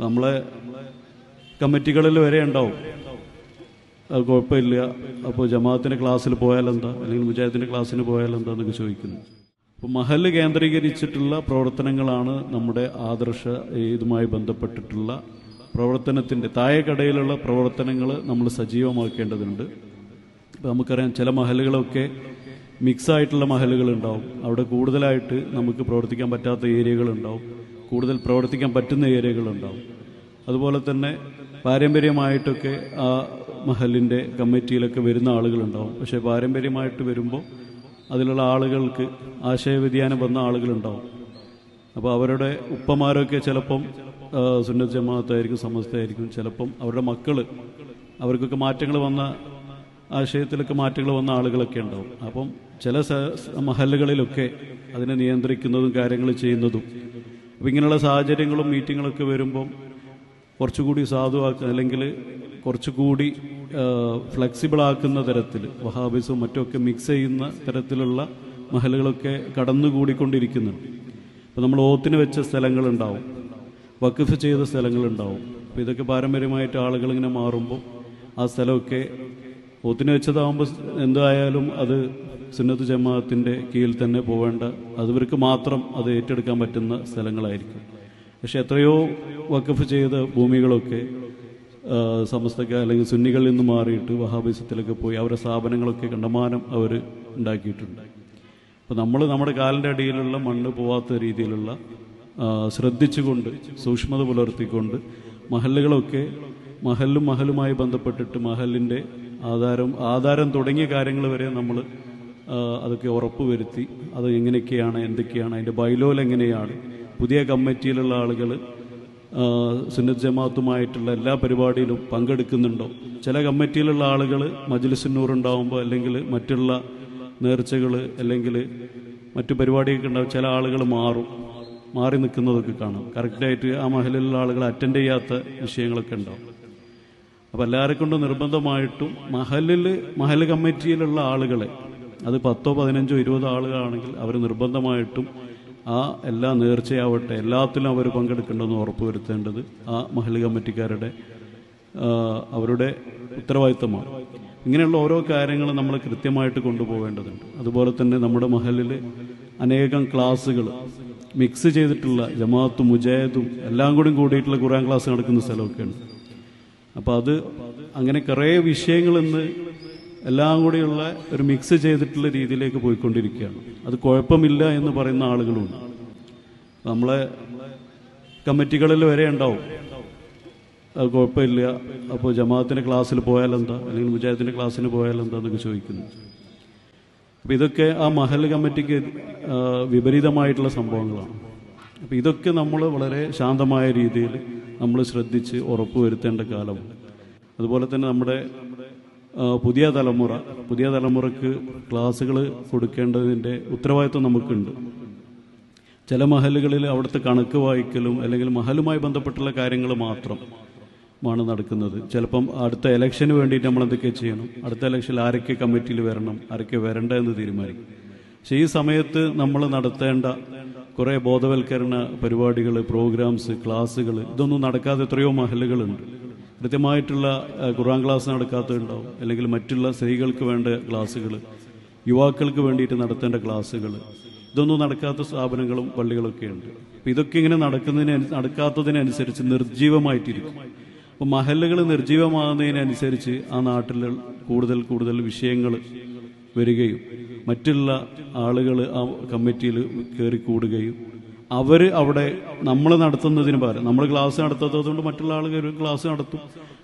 നമ്മളെ കമ്മിറ്റികളിൽ വരെ ഉണ്ടാവും. അത് കുഴപ്പമില്ല. അപ്പോൾ ജമാഅത്തിന്റെ ക്ലാസ്സിൽ പോയാലെന്താ അല്ലെങ്കിൽ മുജാഹിദിന്റെ ക്ലാസ്സിന് പോയാലെന്താ എന്നൊക്കെ ചോദിക്കുന്നു. അപ്പോൾ മഹൽ കേന്ദ്രീകരിച്ചിട്ടുള്ള പ്രവർത്തനങ്ങളാണ് നമ്മുടെ ആദർശ ഇതുമായി ബന്ധപ്പെട്ടിട്ടുള്ള പ്രവർത്തനത്തിന്റെ താഴെക്കടയിലുള്ള പ്രവർത്തനങ്ങൾ നമ്മൾ സജീവമാക്കേണ്ടതുണ്ട്. ഇപ്പം നമുക്കറിയാം ചില മഹലുകളൊക്കെ മിക്സ് ആയിട്ടുള്ള മഹലുകളുണ്ടാവും. അവിടെ കൂടുതലായിട്ട് നമുക്ക് പ്രവർത്തിക്കാൻ പറ്റാത്ത ഏരിയകളുണ്ടാവും. കൂടുതൽ പ്രവർത്തിക്കാൻ പറ്റുന്ന ഏരിയകളുണ്ടാവും. അതുപോലെ തന്നെ പാരമ്പര്യമായിട്ടൊക്കെ ആ മഹലിന്റെ കമ്മിറ്റിയിലൊക്കെ വരുന്ന ആളുകളുണ്ടാവും. പക്ഷേ പാരമ്പര്യമായിട്ട് വരുമ്പോൾ അതിലുള്ള ആളുകൾക്ക് ആശയവ്യതിയാനം വന്ന ആളുകളുണ്ടാവും. അപ്പോൾ അവരുടെ ഉപ്പമാരൊക്കെ ചിലപ്പം സുന്നത്ത് ജമാഅത്തായിരിക്കും സമസ്തയായിരിക്കും. ചിലപ്പം അവരുടെ മക്കൾ അവർക്കൊക്കെ മാറ്റങ്ങൾ വന്ന ആശയത്തിലൊക്കെ മാറ്റങ്ങൾ വന്ന ആളുകളൊക്കെ ഉണ്ടാവും. അപ്പം ചില മഹലുകളിലൊക്കെ അതിനെ നിയന്ത്രിക്കുന്നതും കാര്യങ്ങൾ ചെയ്യുന്നതും അപ്പം ഇങ്ങനെയുള്ള സാഹചര്യങ്ങളും മീറ്റിങ്ങുകളൊക്കെ വരുമ്പം കുറച്ചുകൂടി സാധുവാക്കുക അല്ലെങ്കിൽ കുറച്ചുകൂടി ഫ്ലെക്സിബിളാക്കുന്ന തരത്തിൽ വഹാബിസും മറ്റുമൊക്കെ മിക്സ് ചെയ്യുന്ന തരത്തിലുള്ള മഹലുകളൊക്കെ കടന്നുകൂടിക്കൊണ്ടിരിക്കുന്നുണ്ട്. അപ്പോൾ നമ്മൾ ഓത്തിന് വെച്ച സ്ഥലങ്ങളുണ്ടാവും വഖഫ് ചെയ്ത സ്ഥലങ്ങളുണ്ടാവും. അപ്പോൾ ഇതൊക്കെ പാരമ്പര്യമായിട്ട് ആളുകൾ ഇങ്ങനെ മാറുമ്പോൾ ആ സ്ഥലമൊക്കെ ഓത്തിന് വെച്ചതാകുമ്പോൾ എന്തായാലും അത് സുന്നത്ത് ജമാഅത്തിന്റെ കീഴിൽ തന്നെ പോവേണ്ട അതിവർക്ക് മാത്രം അത് ഏറ്റെടുക്കാൻ പറ്റുന്ന സ്ഥലങ്ങളായിരിക്കും. പക്ഷെ എത്രയോ വഖഫ് ചെയ്ത ഭൂമികളൊക്കെ സമസ്തക്ക അല്ലെങ്കിൽ സുന്നികളിൽ നിന്ന് മാറിയിട്ട് വഹാബിസത്തിലൊക്കെ പോയി അവരുടെ സ്ഥാപനങ്ങളൊക്കെ കണ്ടമാനം അവർ ഉണ്ടാക്കിയിട്ടുണ്ട്. അപ്പോൾ നമ്മൾ നമ്മുടെ കാലിന്റെ അടിയിലുള്ള മണ്ണ് പോവാത്ത രീതിയിലുള്ള ശ്രദ്ധിച്ചുകൊണ്ട് സൂക്ഷ്മത പുലർത്തിക്കൊണ്ട് മഹല്ലുകളൊക്കെ മഹലും മഹലുമായി ബന്ധപ്പെട്ടിട്ട് മഹലിന്റെ ആധാരം ആധാരം തുടങ്ങിയ കാര്യങ്ങൾ വരെ നമ്മൾ അതൊക്കെ ഉറപ്പുവരുത്തി. അത് എങ്ങനെയൊക്കെയാണ് എന്തൊക്കെയാണ് അതിന്റെ ബൈലോൽ എങ്ങനെയാണ്? പുതിയ കമ്മിറ്റിയിലുള്ള ആളുകൾ സുന്നത്ത് ജമാഅത്തുമായിട്ടുള്ള എല്ലാ പരിപാടിയിലും പങ്കെടുക്കുന്നുണ്ടോ? ചില കമ്മിറ്റിയിലുള്ള ആളുകൾ മജ്ലിസിനൂറുണ്ടാവുമ്പോൾ അല്ലെങ്കിൽ മറ്റുള്ള നേർച്ചകൾ അല്ലെങ്കിൽ മറ്റു പരിപാടിയൊക്കെ ഉണ്ടാവും ചില ആളുകൾ മാറും. മാറി നിൽക്കുന്നതൊക്കെ കാണാം. കറക്റ്റായിട്ട് ആ മഹലിലുള്ള ആളുകൾ അറ്റൻഡ് ചെയ്യാത്ത വിഷയങ്ങളൊക്കെ ഉണ്ടാവും. അപ്പോൾ എല്ലാവരെ കൊണ്ടും നിർബന്ധമായിട്ടും മഹലിൽ മഹൽ കമ്മിറ്റിയിലുള്ള ആളുകളെ അത് പത്തോ പതിനഞ്ചോ ഇരുപതോ ആളുകളാണെങ്കിൽ അവർ നിർബന്ധമായിട്ടും ആ എല്ലാ നേർച്ചയാവട്ടെ എല്ലാത്തിലും അവർ പങ്കെടുക്കേണ്ടെന്ന് ഉറപ്പുവരുത്തേണ്ടത് ആ മഹൽ കമ്മിറ്റിക്കാരുടെ അവരുടെ ഉത്തരവാദിത്തമാണ്. ഇങ്ങനെയുള്ള ഓരോ കാര്യങ്ങളും നമ്മൾ കൃത്യമായിട്ട് കൊണ്ടുപോകേണ്ടതുണ്ട്. അതുപോലെ തന്നെ നമ്മുടെ മഹലിൽ അനേകം ക്ലാസ്സുകൾ മിക്സ് ചെയ്തിട്ടുള്ള ജമാഅത്തും മുജാഹിദും എല്ലാം കൂടി കൂടിയിട്ടുള്ള ഖുറാൻ ക്ലാസ് നടക്കുന്ന സ്ഥലമൊക്കെയുണ്ട് അപ്പോൾ അത് അങ്ങനെ കുറേ വിഷയങ്ങൾ ഇന്ന് എല്ലാം കൂടിയുള്ള ഒരു മിക്സ് ചെയ്തിട്ടുള്ള രീതിയിലേക്ക് പോയിക്കൊണ്ടിരിക്കുകയാണ്. അത് കുഴപ്പമില്ല എന്ന് പറയുന്ന ആളുകളുണ്ട്. നമ്മളെ കമ്മിറ്റികളിൽ വരെ ഉണ്ടാവും. അത് കുഴപ്പമില്ല. അപ്പോൾ ജമാഅത്തിന്റെ ക്ലാസ്സിൽ പോയാൽ എന്താ? അല്ലെങ്കിൽ മുജാഹിദിന്റെ ക്ലാസ്സിന് പോയാലെന്താ എന്നൊക്കെ ചോദിക്കുന്നു. അപ്പോൾ ഇതൊക്കെ ആ മഹൽ കമ്മിറ്റിക്ക് വിപരീതമായിട്ടുള്ള സംഭവങ്ങളാണ്. അപ്പോൾ ഇതൊക്കെ നമ്മൾ വളരെ ശാന്തമായ രീതിയിൽ നമ്മൾ ശ്രദ്ധിച്ച് ഉറപ്പുവരുത്തേണ്ട കാലമാണ് അതുപോലെ തന്നെ നമ്മുടെ പുതിയ തലമുറ പുതിയ തലമുറയ്ക്ക് ക്ലാസ്സുകൾ കൊടുക്കേണ്ടതിന്റെ ഉത്തരവാദിത്വം നമുക്കുണ്ട്. ചില മഹലുകളിൽ അവിടുത്തെ കണക്ക് വായിക്കലും അല്ലെങ്കിൽ മഹലുമായി ബന്ധപ്പെട്ടുള്ള കാര്യങ്ങൾ മാത്രം ആണ് നടക്കുന്നത്. ചിലപ്പം അടുത്ത ഇലക്ഷന് വേണ്ടിയിട്ട് നമ്മൾ എന്തൊക്കെ ചെയ്യണം? അടുത്ത ഇലക്ഷനിൽ ആരൊക്കെ കമ്മിറ്റിയിൽ വരണം? ആരൊക്കെ വരണ്ട എന്ന് തീരുമാനിക്കും. പക്ഷേ ഈ സമയത്ത് നമ്മൾ നടത്തേണ്ട കുറേ ബോധവൽക്കരണ പരിപാടികൾ പ്രോഗ്രാംസ് ക്ലാസ്സുകൾ ഇതൊന്നും നടക്കാതെ എത്രയോ മഹലുകളുണ്ട്. കൃത്യമായിട്ടുള്ള ഖുർആൻ ക്ലാസ് നടക്കാത്തതുണ്ടാവും. അല്ലെങ്കിൽ മറ്റുള്ള സ്ത്രീകൾക്ക് വേണ്ട ക്ലാസ്സുകൾ യുവാക്കൾക്ക് വേണ്ടിയിട്ട് നടത്തേണ്ട ക്ലാസ്സുകൾ ഇതൊന്നും നടക്കാത്ത സ്ഥാപനങ്ങളും പള്ളികളൊക്കെ ഉണ്ട്. അപ്പം ഇതൊക്കെ ഇങ്ങനെ നടക്കുന്നതിന് നടക്കാത്തതിനനുസരിച്ച് നിർജീവമായിട്ടിരിക്കും അപ്പം മഹല്ലുകൾ നിർജീവമാകുന്നതിനനുസരിച്ച് ആ നാട്ടിൽ കൂടുതൽ കൂടുതൽ വിഷയങ്ങൾ വരികയും മറ്റുള്ള ആളുകൾ ആ കമ്മിറ്റിയിൽ കയറി കൂടുകയും അവർ അവിടെ നമ്മൾ നടത്തുന്നതിന് പകരം നമ്മൾ ക്ലാസ് നടത്താത്തത് കൊണ്ട് മറ്റുള്ള ആളുകൾ ക്ലാസ് നടത്തും.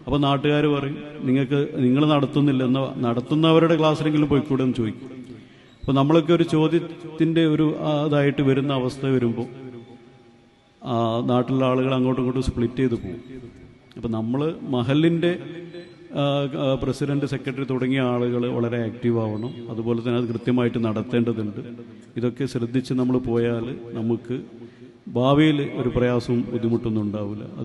അപ്പോൾ നാട്ടുകാർ പറയും നിങ്ങൾക്ക് നിങ്ങൾ നടത്തുന്നില്ല എന്ന നടത്തുന്നവരുടെ ക്ലാസ്സിലെങ്കിലും പോയിക്കൂടെ? എന്ന് ചോദിക്കും. അപ്പോൾ നമ്മളൊക്കെ ഒരു ചോദ്യത്തിന്റെ ഒരു അതായിട്ട് വരുന്ന അവസ്ഥ വരുമ്പോൾ നാട്ടിലുള്ള ആളുകൾ അങ്ങോട്ടും ഇങ്ങോട്ടും സ്പ്ലിറ്റ് ചെയ്ത് പോകും അപ്പം നമ്മൾ മഹലിന്റെ പ്രസിഡന്റ് സെക്രട്ടറി തുടങ്ങിയ ആളുകൾ വളരെ ആക്റ്റീവ് ആവണം. അതുപോലെ തന്നെ അത് കൃത്യമായിട്ട് നടത്തേണ്ടതുണ്ട്. ഇതൊക്കെ ശ്രദ്ധിച്ച് നമ്മൾ പോയാൽ നമുക്ക് ഭാവിയിൽ ഒരു പ്രയാസവും ബുദ്ധിമുട്ടൊന്നും ഉണ്ടാവില്ല.